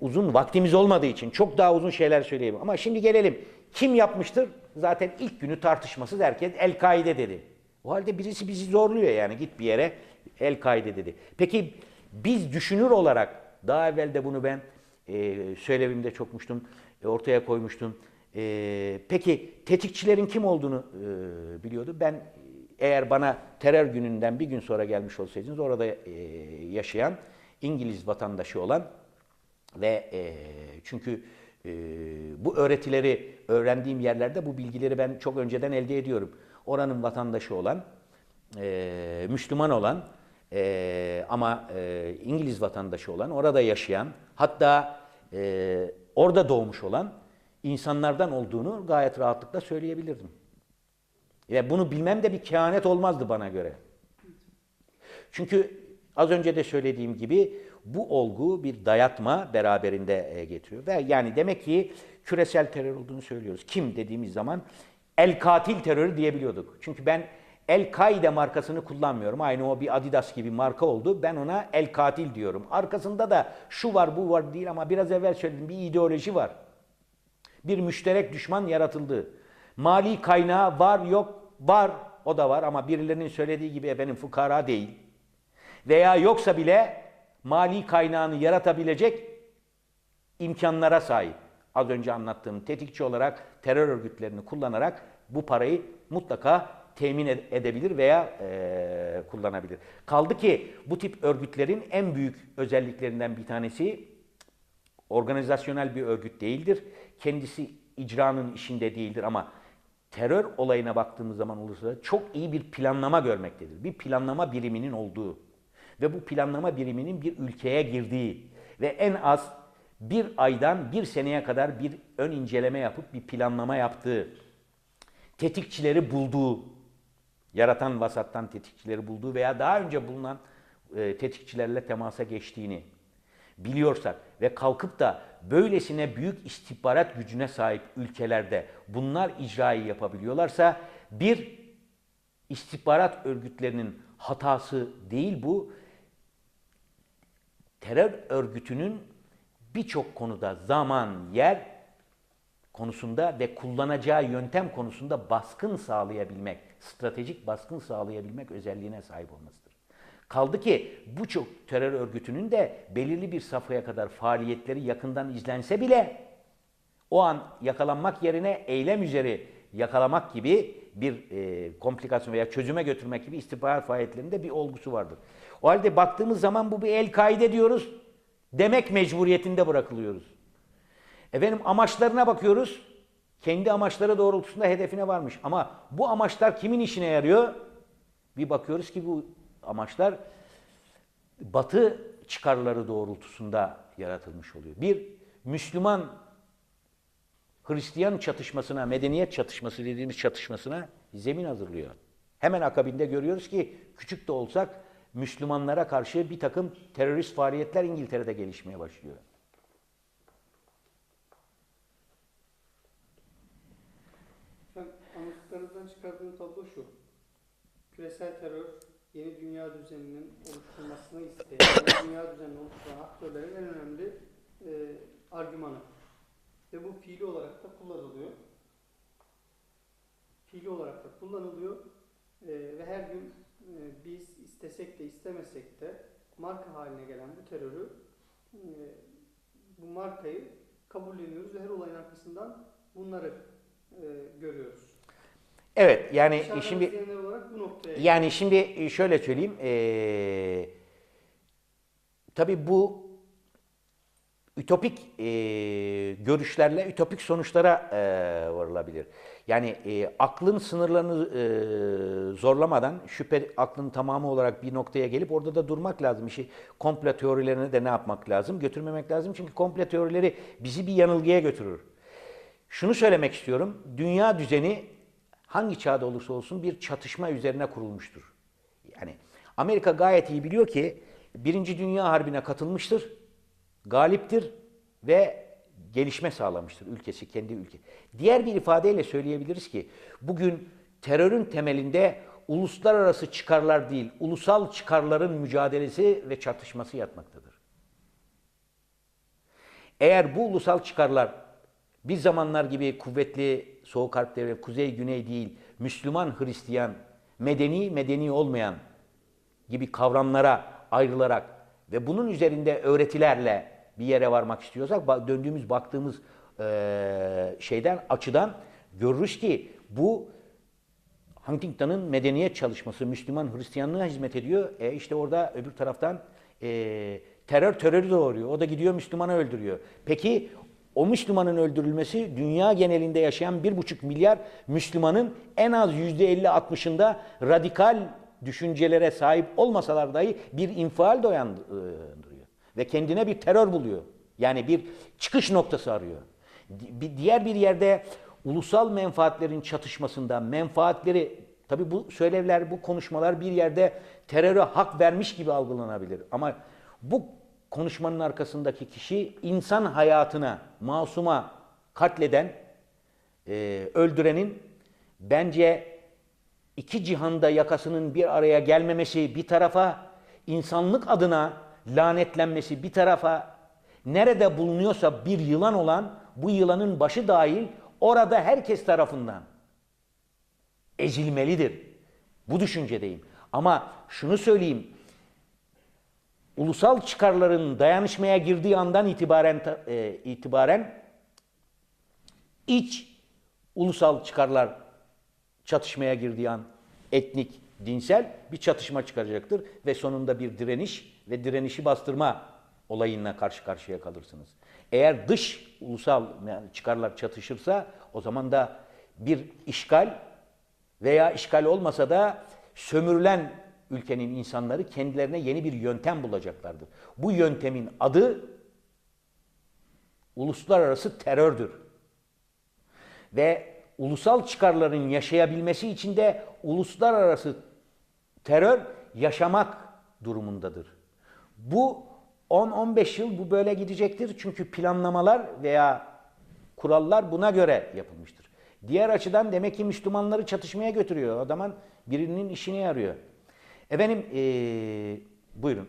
uzun vaktimiz olmadığı için çok daha uzun şeyler söyleyeyim. Ama şimdi gelelim. Kim yapmıştır? Zaten ilk günü tartışmasız herkes El-Kaide dedi. O halde birisi bizi zorluyor yani git bir yere El-Kaide dedi. Peki biz düşünür olarak daha evvel de bunu ben e, söylevimde çokmuştum, e, ortaya koymuştum. E, peki tetikçilerin kim olduğunu e, biliyordu. Ben eğer bana terör gününden bir gün sonra gelmiş olsaydınız orada e, yaşayan İngiliz vatandaşı olan ve e, çünkü e, bu öğretileri öğrendiğim yerlerde bu bilgileri ben çok önceden elde ediyorum. Oranın vatandaşı olan, e, Müslüman olan e, ama e, İngiliz vatandaşı olan, orada yaşayan, hatta e, orada doğmuş olan insanlardan olduğunu gayet rahatlıkla söyleyebilirdim. Ve bunu bilmem de bir kehanet olmazdı bana göre. Çünkü az önce de söylediğim gibi bu olgu bir dayatma beraberinde e, getiriyor. Ve yani demek ki küresel terör olduğunu söylüyoruz. Kim dediğimiz zaman el katil terörü diyebiliyorduk. Çünkü ben El Kaide markasını kullanmıyorum. Aynı o bir Adidas gibi marka oldu. Ben ona El Katil diyorum. Arkasında da şu var bu var değil ama biraz evvel söyledim bir ideoloji var. Bir müşterek düşman yaratıldı. Mali kaynağı var yok var o da var ama birilerinin söylediği gibi efendim fukara değil. Veya yoksa bile mali kaynağını yaratabilecek imkanlara sahip. Az önce anlattığım tetikçi olarak terör örgütlerini kullanarak bu parayı mutlaka temin ed- edebilir veya eee, kullanabilir. Kaldı ki bu tip örgütlerin en büyük özelliklerinden bir tanesi organizasyonel bir örgüt değildir. Kendisi icranın işinde değildir ama terör olayına baktığımız zaman olursa çok iyi bir planlama görmektedir. Bir planlama biriminin olduğu ve bu planlama biriminin bir ülkeye girdiği ve en az bir aydan bir seneye kadar bir ön inceleme yapıp bir planlama yaptığı, tetikçileri bulduğu, yaratan vasattan tetikçileri bulduğu veya daha önce bulunan e, tetikçilerle temasa geçtiğini biliyorsak ve kalkıp da böylesine büyük istihbarat gücüne sahip ülkelerde bunlar icrayı yapabiliyorlarsa bir istihbarat örgütlerinin hatası değil bu. Terör örgütünün birçok konuda zaman, yer konusunda ve kullanacağı yöntem konusunda baskın sağlayabilmek, stratejik baskın sağlayabilmek özelliğine sahip olmasıdır. Kaldı ki bu çok terör örgütünün de belirli bir safhaya kadar faaliyetleri yakından izlense bile o an yakalanmak yerine eylem üzeri yakalamak gibi bir e, komplikasyon veya çözüme götürmek gibi istihbarat faaliyetlerinde bir olgusu vardır. O halde baktığımız zaman bu bir el-kaide diyoruz. Demek mecburiyetinde bırakılıyoruz. Efendim amaçlarına bakıyoruz. Kendi amaçları doğrultusunda hedefine varmış. Ama bu amaçlar kimin işine yarıyor? Bir bakıyoruz ki bu amaçlar batı çıkarları doğrultusunda yaratılmış oluyor. Bir Müslüman Hristiyan çatışmasına, medeniyet çatışması dediğimiz çatışmasına zemin hazırlıyor. Hemen akabinde görüyoruz ki küçük de olsak Müslümanlara karşı bir takım terörist faaliyetler İngiltere'de gelişmeye başlıyor. Anlattıklarınızdan çıkardığım tablo şu. Küresel terör, yeni dünya düzeninin oluşturulmasını isteyen, yeni dünya düzenini oluşturan aktörlerin en önemli e, argümanı. Ve bu fiili olarak da kullanılıyor. Fiili olarak da kullanılıyor. E, ve her gün biz istesek de istemesek de marka haline gelen bu terörü, e, bu markayı kabulleniyoruz ve her olayın arkasından bunları e, görüyoruz. Evet yani Dışarıdan şimdi yani şimdi şöyle söyleyeyim. Ee, tabii bu ütopik e, görüşlerle ütopik sonuçlara e, varılabilir. Yani e, aklın sınırlarını e, zorlamadan şüphe aklın tamamı olarak bir noktaya gelip orada da durmak lazım. İşi komplo teorilerine de ne yapmak lazım? Götürmemek lazım. Çünkü komplo teorileri bizi bir yanılgıya götürür. Şunu söylemek istiyorum. Dünya düzeni hangi çağda olursa olsun bir çatışma üzerine kurulmuştur. Yani Amerika gayet iyi biliyor ki Birinci Dünya Harbi'ne katılmıştır, galiptir ve gelişme sağlamıştır ülkesi, kendi ülke. Diğer bir ifadeyle söyleyebiliriz ki bugün terörün temelinde uluslararası çıkarlar değil, ulusal çıkarların mücadelesi ve çatışması yatmaktadır. Eğer bu ulusal çıkarlar bir zamanlar gibi kuvvetli soğuk harpleri kuzey güney değil Müslüman Hristiyan medeni medeni olmayan gibi kavramlara ayrılarak ve bunun üzerinde öğretilerle bir yere varmak istiyorsak döndüğümüz baktığımız şeyden açıdan görürüz ki bu Huntington'ın medeniyet çalışması Müslüman Hristiyanlığa hizmet ediyor. E işte orada öbür taraftan e, terör terörü doğuruyor. O da gidiyor Müslümanı öldürüyor. Peki o Müslümanın öldürülmesi dünya genelinde yaşayan bir buçuk milyar Müslümanın en az yüzde elli altmışında radikal düşüncelere sahip olmasalar dahi bir infial dayandırıyor. Ve kendine bir terör buluyor. Yani bir çıkış noktası arıyor. Bir diğer bir yerde ulusal menfaatlerin çatışmasında menfaatleri tabi bu söylevler, bu konuşmalar bir yerde teröre hak vermiş gibi algılanabilir. Ama bu konuşmanın arkasındaki kişi insan hayatına, masuma katleden, e, öldürenin bence iki cihanda yakasının bir araya gelmemesi bir tarafa, insanlık adına lanetlenmesi bir tarafa, nerede bulunuyorsa bir yılan olan bu yılanın başı dahil orada herkes tarafından ezilmelidir. Bu düşüncedeyim. Ama şunu söyleyeyim. Ulusal çıkarların dayanışmaya girdiği andan itibaren e, itibaren iç ulusal çıkarlar çatışmaya girdiği an etnik, dinsel bir çatışma çıkaracaktır ve sonunda bir direniş ve direnişi bastırma olayına karşı karşıya kalırsınız. Eğer dış ulusal yani çıkarlar çatışırsa o zaman da bir işgal veya işgal olmasa da sömürülen ülkenin insanları kendilerine yeni bir yöntem bulacaklardır. Bu yöntemin adı uluslararası terördür. Ve ulusal çıkarların yaşayabilmesi için de uluslararası terör yaşamak durumundadır. Bu 10-15 yıl bu böyle gidecektir. Çünkü planlamalar veya kurallar buna göre yapılmıştır. Diğer açıdan demek ki Müslümanları çatışmaya götürüyor. O zaman birinin işine yarıyor. Efendim eee, buyurun.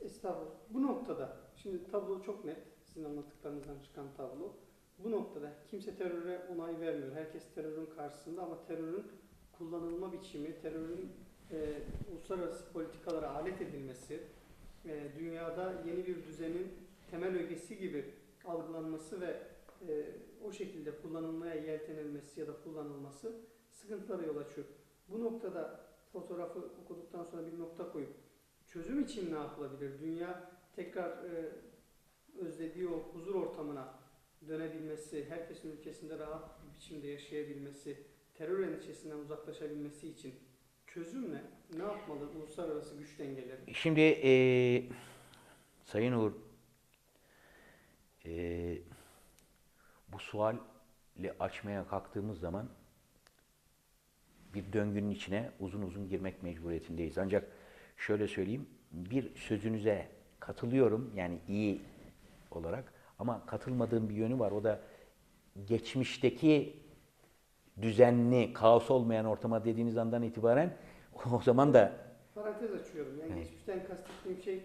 Estağfurullah. Bu noktada, şimdi tablo çok net. Sizin anlattıklarınızdan çıkan tablo. Bu noktada kimse teröre onay vermiyor. Herkes terörün karşısında ama terörün kullanılma biçimi, terörün e, uluslararası politikalara alet edilmesi, e, dünyada yeni bir düzenin temel ögesi gibi algılanması ve e, o şekilde kullanılmaya yeltenilmesi ya da kullanılması sıkıntılara yol açıyor. Bu noktada fotoğrafı okuduktan sonra bir nokta koyup çözüm için ne yapılabilir? Dünya tekrar e, özlediği o huzur ortamına dönebilmesi, herkesin ülkesinde rahat bir biçimde yaşayabilmesi, terör endişesinden uzaklaşabilmesi için çözüm ne? Ne yapmalı uluslararası güç dengeleri? Şimdi eee Sayın Uğur, eee, bu suali açmaya kalktığımız zaman bir döngünün içine uzun uzun girmek mecburiyetindeyiz. Ancak şöyle söyleyeyim, bir sözünüze katılıyorum yani iyi olarak ama katılmadığım bir yönü var. O da geçmişteki düzenli, kaos olmayan ortama dediğiniz andan itibaren o zaman da Parantez açıyorum. Yani geçmişten kastettiğim şey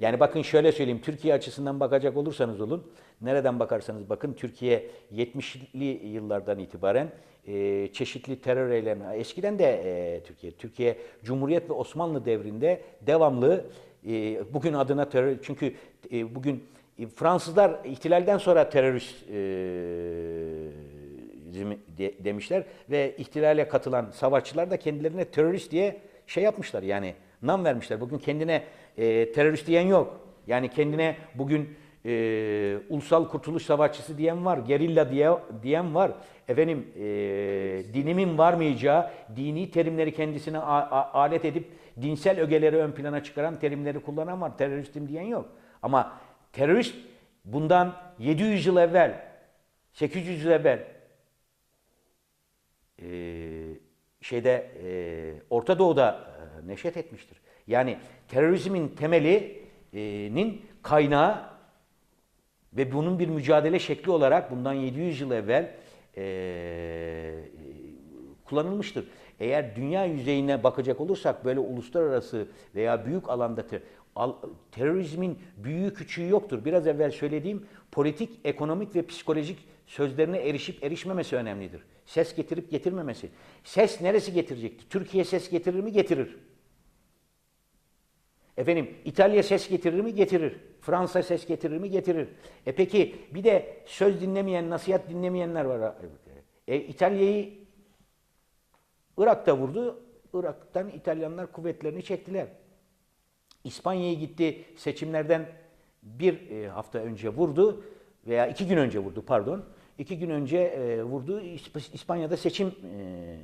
Yani bakın şöyle söyleyeyim, Türkiye açısından bakacak olursanız olun, nereden bakarsanız bakın Türkiye 70'li yıllardan itibaren e, çeşitli terör eylemleri, eskiden de e, Türkiye, Türkiye Cumhuriyet ve Osmanlı devrinde devamlı e, bugün adına terör, çünkü e, bugün Fransızlar ihtilalden sonra terörist e, demişler ve ihtilale katılan savaşçılar da kendilerine terörist diye şey yapmışlar yani nam vermişler. Bugün kendine e, terörist diyen yok. Yani kendine bugün e, ulusal kurtuluş savaşçısı diyen var, gerilla diye, diyen var. Efendim e, dinimin varmayacağı dini terimleri kendisine a- a- alet edip dinsel ögeleri ön plana çıkaran terimleri kullanan var. Teröristim diyen yok. Ama terörist bundan 700 yıl evvel, 800 yıl evvel e, şeyde e, Orta Doğu'da e, neşet etmiştir. Yani terörizmin temelinin kaynağı ve bunun bir mücadele şekli olarak bundan 700 yıl evvel e, kullanılmıştır. eğer dünya yüzeyine bakacak olursak böyle uluslararası veya büyük alanda terörizmin büyüğü küçüğü yoktur. Biraz evvel söylediğim politik, ekonomik ve psikolojik sözlerine erişip erişmemesi önemlidir. Ses getirip getirmemesi. Ses neresi getirecekti? Türkiye ses getirir mi? Getirir. Efendim İtalya ses getirir mi? Getirir. Fransa ses getirir mi? Getirir. E peki bir de söz dinlemeyen, nasihat dinlemeyenler var. E, İtalya'yı Irak'ta vurdu. Irak'tan İtalyanlar kuvvetlerini çektiler. İspanya'ya gitti seçimlerden bir e, hafta önce vurdu veya iki gün önce vurdu pardon. İki gün önce e, vurdu. İsp- İspanya'da seçim e,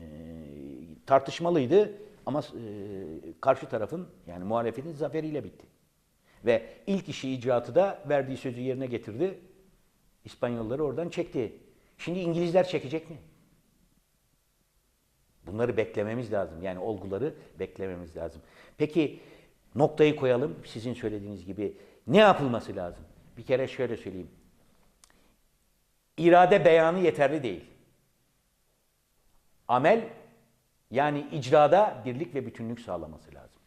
tartışmalıydı ama karşı tarafın yani muhalefetin zaferiyle bitti. Ve ilk işi icraatı da verdiği sözü yerine getirdi. İspanyolları oradan çekti. Şimdi İngilizler çekecek mi? Bunları beklememiz lazım. Yani olguları beklememiz lazım. Peki noktayı koyalım. Sizin söylediğiniz gibi ne yapılması lazım? Bir kere şöyle söyleyeyim. İrade beyanı yeterli değil. Amel yani icrada birlik ve bütünlük sağlaması lazım.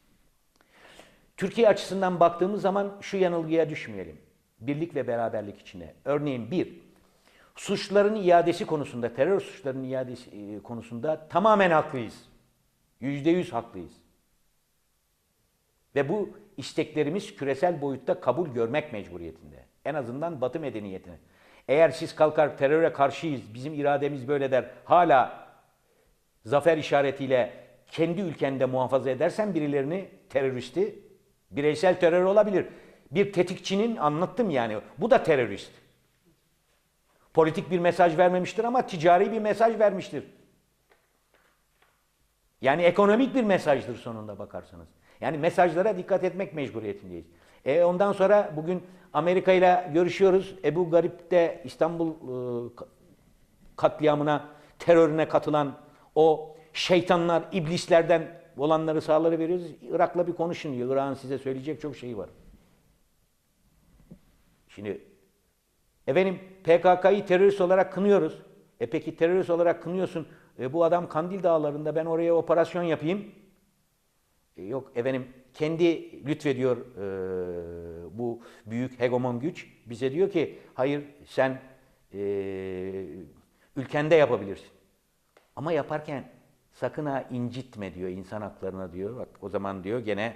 Türkiye açısından baktığımız zaman şu yanılgıya düşmeyelim. Birlik ve beraberlik içine. Örneğin bir, suçların iadesi konusunda, terör suçlarının iadesi e, konusunda tamamen haklıyız. Yüzde yüz haklıyız. Ve bu isteklerimiz küresel boyutta kabul görmek mecburiyetinde. En azından Batı medeniyetine. Eğer siz kalkar teröre karşıyız, bizim irademiz böyle der, hala zafer işaretiyle kendi ülkende muhafaza edersen birilerini teröristi, bireysel terör olabilir. Bir tetikçinin anlattım yani, bu da terörist. Politik bir mesaj vermemiştir ama ticari bir mesaj vermiştir. Yani ekonomik bir mesajdır sonunda bakarsanız. Yani mesajlara dikkat etmek mecburiyetindeyiz. E ondan sonra bugün Amerika ile görüşüyoruz. Ebu Garip de İstanbul e, ka- katliamına, terörüne katılan o şeytanlar, iblislerden olanları sağları veriyoruz. Irak'la bir konuşun diyor. Irak'ın size söyleyecek çok şeyi var. Şimdi efendim PKK'yı terörist olarak kınıyoruz. E peki terörist olarak kınıyorsun. E bu adam Kandil Dağları'nda ben oraya operasyon yapayım. Yok efendim kendi lütfediyor e, bu büyük hegemon güç. Bize diyor ki hayır sen e, ülkende yapabilirsin. Ama yaparken sakın ha incitme diyor insan haklarına diyor. Bak o zaman diyor gene